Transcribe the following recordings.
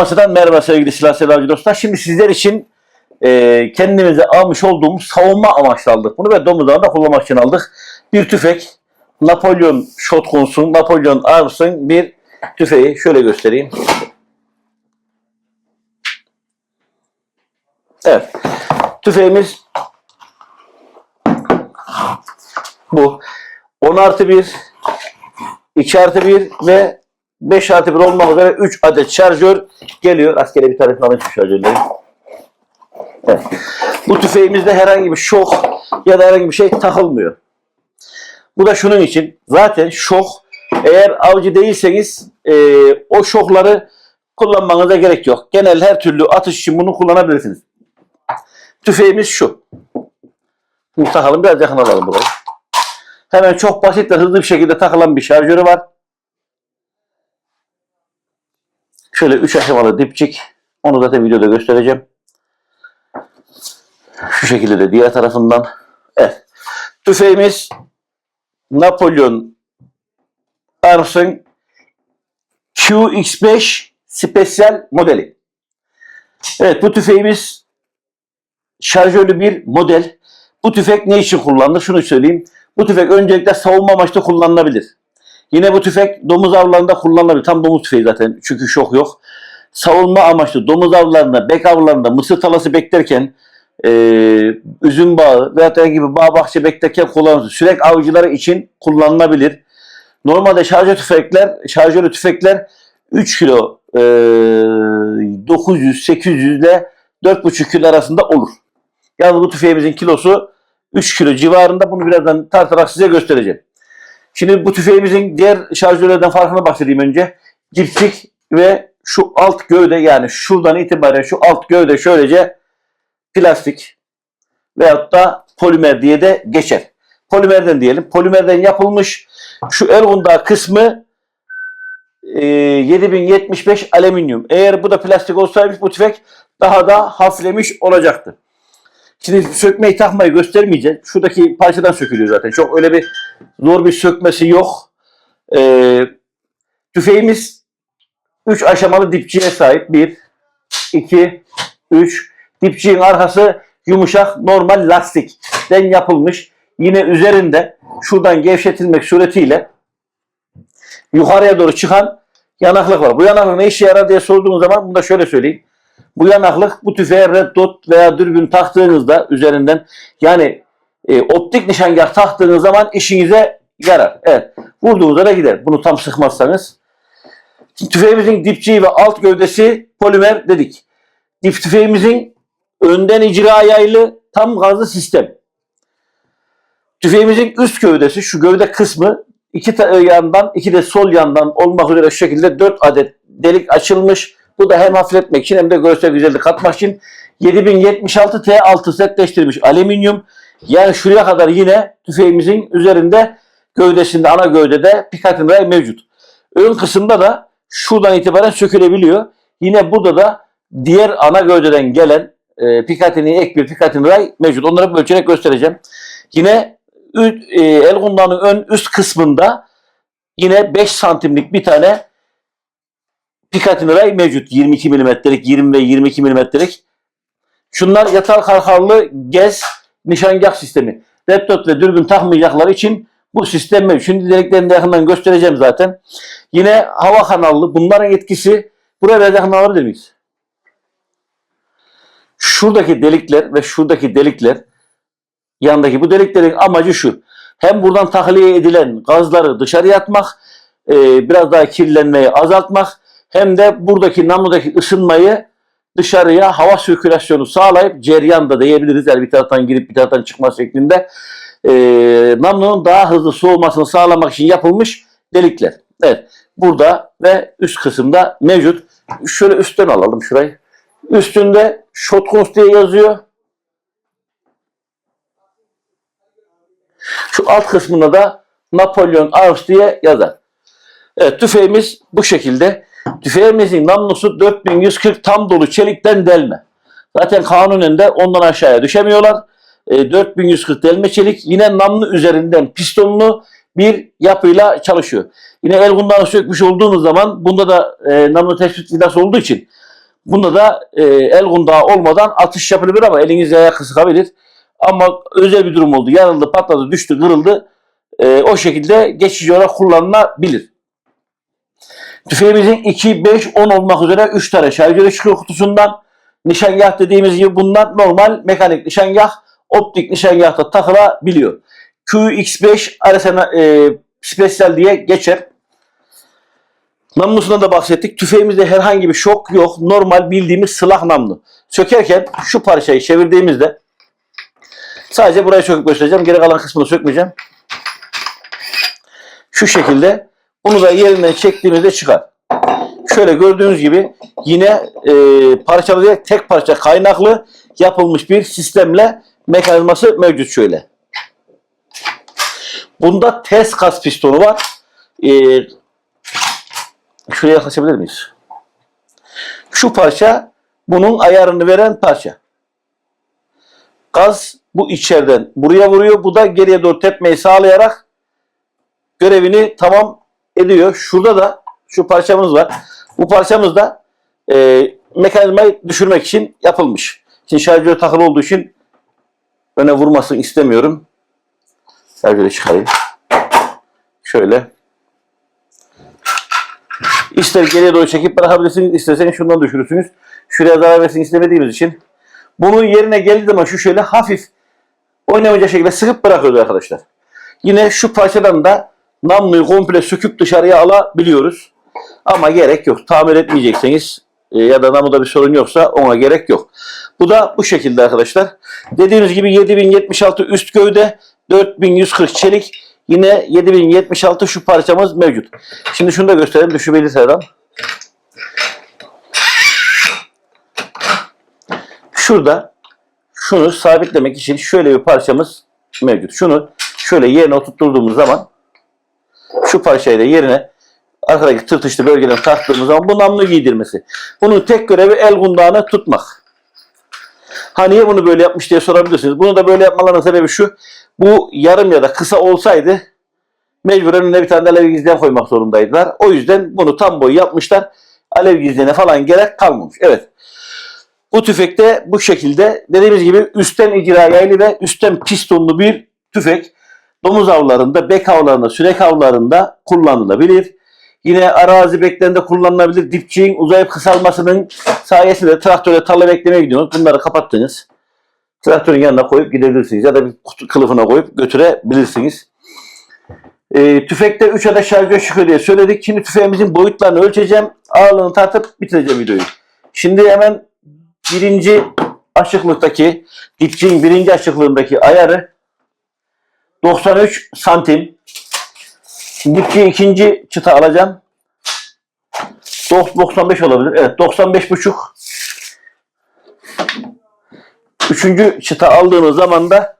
Amasya'dan merhaba sevgili silah sevdalı dostlar. Şimdi sizler için e, kendimize almış olduğumuz savunma amaçlı aldık bunu ve domuzlarını da kullanmak için aldık. Bir tüfek, Napolyon Shotgun'sun, Napolyon Arms'ın bir tüfeği. Şöyle göstereyim. Evet. Tüfeğimiz bu. 10 artı 1, 2 artı 1 ve 5 artı 1 olmak üzere 3 adet şarjör geliyor. Askere bir tanesini alayım şu şarjörleri. Evet. Bu tüfeğimizde herhangi bir şok ya da herhangi bir şey takılmıyor. Bu da şunun için. Zaten şok eğer avcı değilseniz e, o şokları kullanmanıza gerek yok. Genel her türlü atış için bunu kullanabilirsiniz. Tüfeğimiz şu. Şimdi takalım biraz yakın alalım burayı. Hemen çok basit ve hızlı bir şekilde takılan bir şarjörü var. Şöyle 3 aşamalı dipçik. Onu zaten videoda göstereceğim. Şu şekilde de diğer tarafından. Evet. Tüfeğimiz Napolyon Arms'ın QX5 Special modeli. Evet bu tüfeğimiz şarjörlü bir model. Bu tüfek ne için kullanılır? Şunu söyleyeyim. Bu tüfek öncelikle savunma amaçlı kullanılabilir. Yine bu tüfek domuz avlarında kullanılabilir. Tam domuz tüfeği zaten çünkü şok yok. Savunma amaçlı domuz avlarında, bek avlarında, mısır talası beklerken, e, üzüm bağı veya herhangi gibi bağ bahçe beklerken kullanılır. Sürek avcıları için kullanılabilir. Normalde şarjör tüfekler, şarjörlü tüfekler 3 kilo e, 900, 800 ile 4,5 kilo arasında olur. Yalnız bu tüfeğimizin kilosu 3 kilo civarında. Bunu birazdan tartarak size göstereceğim. Şimdi bu tüfeğimizin diğer şarjörlerden farkına bahsedeyim önce. Dipçik ve şu alt gövde yani şuradan itibaren şu alt gövde şöylece plastik veyahut da polimer diye de geçer. Polimerden diyelim. Polimerden yapılmış şu Ergun'da kısmı e, 7075 alüminyum. Eğer bu da plastik olsaymış bu tüfek daha da hafiflemiş olacaktı. Şimdi sökmeyi takmayı göstermeyeceğim. Şuradaki parçadan sökülüyor zaten. Çok öyle bir zor bir sökmesi yok. Ee, tüfeğimiz 3 aşamalı dipçiye sahip. 1, 2, 3. Dipçiğin arkası yumuşak normal lastikten yapılmış. Yine üzerinde şuradan gevşetilmek suretiyle yukarıya doğru çıkan yanaklık var. Bu yanaklık ne işe yarar diye sorduğunuz zaman bunu da şöyle söyleyeyim. Bu yanaklık bu tüfeğe red dot veya dürbün taktığınızda üzerinden yani e, optik nişangah taktığınız zaman işinize yarar. Evet. Vurduğunuzda da gider. Bunu tam sıkmazsanız. Tüfeğimizin dipçiği ve alt gövdesi polimer dedik. Dip tüfeğimizin önden icra yaylı tam gazlı sistem. Tüfeğimizin üst gövdesi şu gövde kısmı iki yandan iki de sol yandan olmak üzere şu şekilde 4 adet delik açılmış. Bu da hem hafifletmek için hem de görsel güzellik katmak için 7076 T6 setleştirilmiş alüminyum. Yani şuraya kadar yine tüfeğimizin üzerinde gövdesinde ana gövdede Picatinny ray mevcut. Ön kısımda da şuradan itibaren sökülebiliyor. Yine burada da diğer ana gövdeden gelen e, Picatinny ek bir Picatinny ray mevcut. Onları ölçerek göstereceğim. Yine e, el ön üst kısmında yine 5 santimlik bir tane Picatinny ray mevcut. 22 milimetrelik, 20 ve 22 milimetrelik. Şunlar yatar kalkarlı gez nişangah sistemi. Dot ve dürbün takmayacaklar için bu sistem mevcut. Şimdi deliklerini de yakından göstereceğim zaten. Yine hava kanallı. Bunların etkisi buraya biraz yakın alabilir miyiz? Şuradaki delikler ve şuradaki delikler yandaki bu deliklerin amacı şu. Hem buradan tahliye edilen gazları dışarıya atmak, e, biraz daha kirlenmeyi azaltmak hem de buradaki namludaki ısınmayı dışarıya hava sirkülasyonu sağlayıp ceryan da diyebiliriz. Yani bir taraftan girip bir taraftan çıkma şeklinde e, namlunun daha hızlı soğumasını sağlamak için yapılmış delikler. Evet. Burada ve üst kısımda mevcut. Şöyle üstten alalım şurayı. Üstünde Shotguns diye yazıyor. Şu alt kısmında da Napolyon Arms diye yazar. Evet tüfeğimiz bu şekilde. Tüfeğimizin namlusu 4140 tam dolu çelikten delme. Zaten kanunen de ondan aşağıya düşemiyorlar. E, 4140 delme çelik yine namlu üzerinden pistonlu bir yapıyla çalışıyor. Yine el kundağı sökmüş olduğunuz zaman bunda da e, namlu tespit vidası olduğu için Bunda da e, el kundağı olmadan atış yapılabilir ama eliniz ayak sıkabilir. Ama özel bir durum oldu. Yarıldı, patladı, düştü, kırıldı. E, o şekilde geçici olarak kullanılabilir. Tüfeğimizin 2, 5, 10 olmak üzere 3 tane şarjörü çıkıyor kutusundan. Nişangah dediğimiz gibi bunlar normal mekanik nişangah, optik nişangahta takılabiliyor. QX5 arasına e, spesyal diye geçer. Namlusuna da bahsettik. Tüfeğimizde herhangi bir şok yok. Normal bildiğimiz silah namlu. Sökerken şu parçayı çevirdiğimizde sadece burayı söküp göstereceğim. Geri kalan kısmını sökmeyeceğim. Şu şekilde bunu da yerinden çektiğimizde çıkar. Şöyle gördüğünüz gibi yine e, parçalı değil, tek parça kaynaklı yapılmış bir sistemle mekanizması mevcut şöyle. Bunda test kas pistonu var. E, şuraya yaklaşabilir miyiz? Şu parça bunun ayarını veren parça. Gaz bu içeriden buraya vuruyor. Bu da geriye doğru tepmeyi sağlayarak görevini tamam ediyor. Şurada da şu parçamız var. Bu parçamız da e, mekanizmayı düşürmek için yapılmış. Şimdi şarjör takılı olduğu için öne vurmasını istemiyorum. Şarjörü çıkarayım. Şöyle. İster geriye doğru çekip bırakabilirsiniz, isterseniz şundan düşürürsünüz. Şuraya zarar versin istemediğimiz için. Bunun yerine geldiği zaman şu şöyle hafif oynamayacak şekilde sıkıp bırakıyoruz arkadaşlar. Yine şu parçadan da namluyu komple söküp dışarıya alabiliyoruz. Ama gerek yok. Tamir etmeyecekseniz e, ya da namuda bir sorun yoksa ona gerek yok. Bu da bu şekilde arkadaşlar. Dediğimiz gibi 7076 üst gövde, 4140 çelik. Yine 7076 şu parçamız mevcut. Şimdi şunu da gösterelim. Düşübeli Serdan. Şurada şunu sabitlemek için şöyle bir parçamız mevcut. Şunu şöyle yerine oturtturduğumuz zaman şu parçayı da yerine arkadaki tırtışlı bölgeden taktığımız zaman bu namlu giydirmesi. Bunun tek görevi el kundağını tutmak. Ha niye bunu böyle yapmış diye sorabilirsiniz. Bunu da böyle yapmalarının sebebi şu. Bu yarım ya da kısa olsaydı mecburen önüne bir tane alev gizleyen koymak zorundaydılar. O yüzden bunu tam boy yapmışlar. Alev gizleyene falan gerek kalmamış. Evet. Bu tüfekte bu şekilde dediğimiz gibi üstten icra yaylı ve üstten pistonlu bir tüfek. Domuz avlarında, bek avlarında, sürek avlarında kullanılabilir. Yine arazi beklerinde kullanılabilir. Dipçiğin uzayıp kısalmasının sayesinde traktöre tarla beklemeye gidiyorsunuz. Bunları kapattınız. Traktörün yanına koyup gidebilirsiniz. Ya da bir kutu kılıfına koyup götürebilirsiniz. Ee, tüfekte 3 adet şarjör çıkıyor diye söyledik. Şimdi tüfeğimizin boyutlarını ölçeceğim. Ağırlığını tartıp bitireceğim videoyu. Şimdi hemen birinci açıklıktaki dipçiğin birinci açıklığındaki ayarı 93 santim. Dipçi ikinci çıta alacağım. Dok- 95 olabilir. Evet 95 buçuk. Üçüncü çıta aldığınız zaman da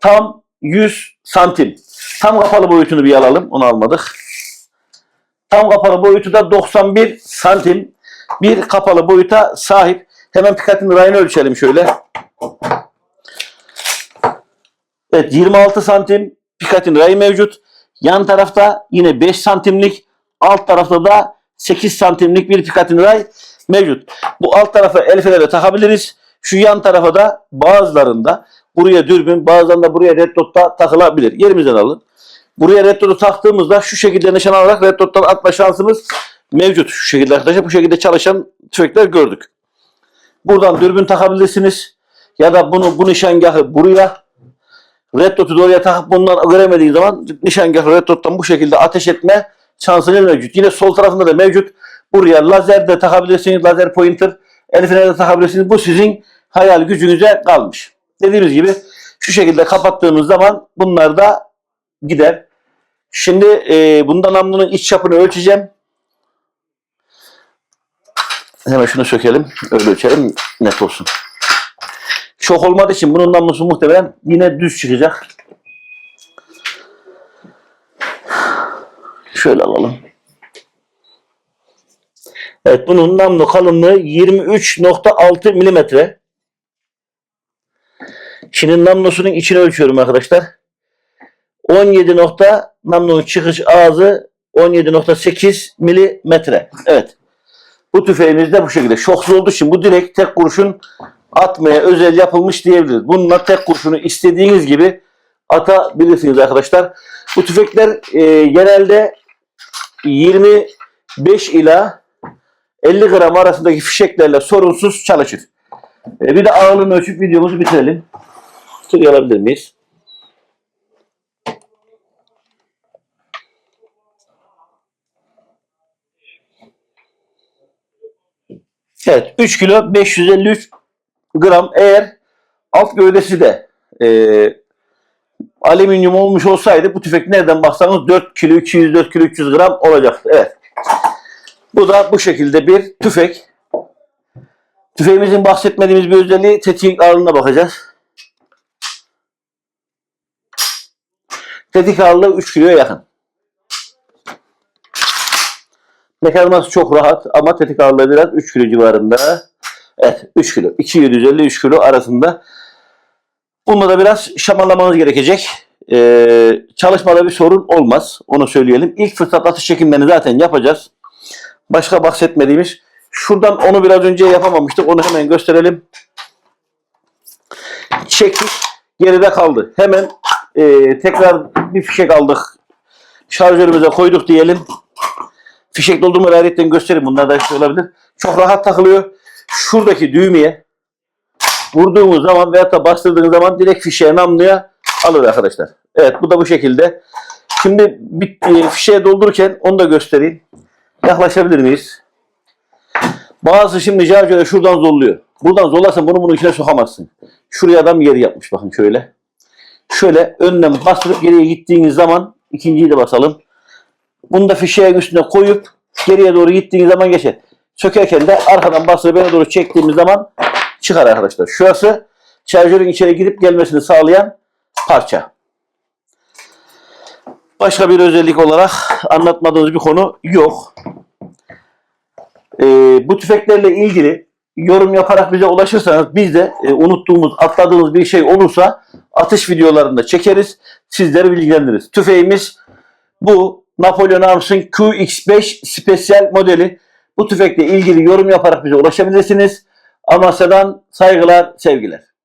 tam 100 santim. Tam kapalı boyutunu bir alalım. Onu almadık. Tam kapalı boyutu da 91 santim. Bir kapalı boyuta sahip. Hemen pikatin rayını ölçelim şöyle. Evet 26 santim pikatin rayı mevcut. Yan tarafta yine 5 santimlik, alt tarafta da 8 santimlik bir pikatin ray mevcut. Bu alt tarafa el feneri takabiliriz. Şu yan tarafa da bazılarında buraya dürbün, bazılarında buraya red dot'ta takılabilir. Yerimizden alın. Buraya red dot'u taktığımızda şu şekilde nişan alarak red dot'tan atma şansımız mevcut. Şu şekilde arkadaşlar bu şekilde çalışan tüfekler gördük. Buradan dürbün takabilirsiniz. Ya da bunu bu nişangahı buraya red dot'u da oraya takıp bundan göremediği zaman nişangahı red dot'tan bu şekilde ateş etme şansınız mevcut. Yine sol tarafında da mevcut. Buraya lazer de takabilirsiniz. Lazer pointer. El feneri de takabilirsiniz. Bu sizin hayal gücünüze kalmış. Dediğimiz gibi şu şekilde kapattığımız zaman bunlar da gider. Şimdi e, bundan namlunun iç çapını ölçeceğim. Hemen şunu sökelim. Öyle ölçelim. Net olsun. Çok olmadığı için bunun namlusu muhtemelen yine düz çıkacak. Şöyle alalım. Evet bunun namlu kalınlığı 23.6 milimetre. Şimdi namlusunun içini ölçüyorum arkadaşlar. 17 nokta namlunun çıkış ağzı 17.8 milimetre. Evet. Bu tüfeğimiz de bu şekilde. Şoksuz olduğu için bu direkt tek kurşun atmaya özel yapılmış diyebiliriz. Bununla tek kurşunu istediğiniz gibi atabilirsiniz arkadaşlar. Bu tüfekler e, genelde 25 ila 50 gram arasındaki fişeklerle sorunsuz çalışır. E, bir de ağırlığını ölçüp videomuzu bitirelim. Şuraya alabilir miyiz? Evet 3 kilo 553 gram eğer alt gövdesi de e, alüminyum olmuş olsaydı bu tüfek nereden baksanız 4 kilo 200 4 kilo 300 gram olacaktı. Evet. Bu da bu şekilde bir tüfek. Tüfeğimizin bahsetmediğimiz bir özelliği tetik ağırlığına bakacağız. Tetik ağırlığı 3 kiloya yakın. Mekanizması çok rahat ama tetik ağırlığı biraz 3 kilo civarında. Evet 3 kilo. 250-3 kilo arasında. Bunda da biraz şamanlamanız gerekecek. Ee, çalışmada bir sorun olmaz. Onu söyleyelim. İlk fırsat atış çekimlerini zaten yapacağız. Başka bahsetmediğimiz. Şuradan onu biraz önce yapamamıştık. Onu hemen gösterelim. Çektik. Geride kaldı. Hemen e, tekrar bir fişek aldık. Şarjörümüze koyduk diyelim. Fişek doldurma gayretten göstereyim. Bunlar da işte olabilir. Çok rahat takılıyor. Şuradaki düğmeye vurduğumuz zaman veya da bastırdığınız zaman direkt fişeğe namluya alır arkadaşlar. Evet bu da bu şekilde. Şimdi bir e, fişeğe doldururken onu da göstereyim. Yaklaşabilir miyiz? Bazı şimdi şarjöre şuradan zorluyor. Buradan zorlarsan bunu bunun içine sokamazsın. Şuraya adam yeri yapmış bakın şöyle. Şöyle önden bastırıp geriye gittiğiniz zaman ikinciyi de basalım. Bunu da fişeğin üstüne koyup geriye doğru gittiğiniz zaman geçer. Sökerken de arkadan bastırıp öne doğru çektiğimiz zaman çıkar arkadaşlar. Şurası şarjörün içeri girip gelmesini sağlayan parça. Başka bir özellik olarak anlatmadığımız bir konu yok. Ee, bu tüfeklerle ilgili yorum yaparak bize ulaşırsanız biz de e, unuttuğumuz, atladığımız bir şey olursa atış videolarında çekeriz. Sizleri bilgilendiririz. Tüfeğimiz bu Napolyon Arms'ın QX5 Special modeli. Bu tüfekle ilgili yorum yaparak bize ulaşabilirsiniz. Amasya'dan saygılar, sevgiler.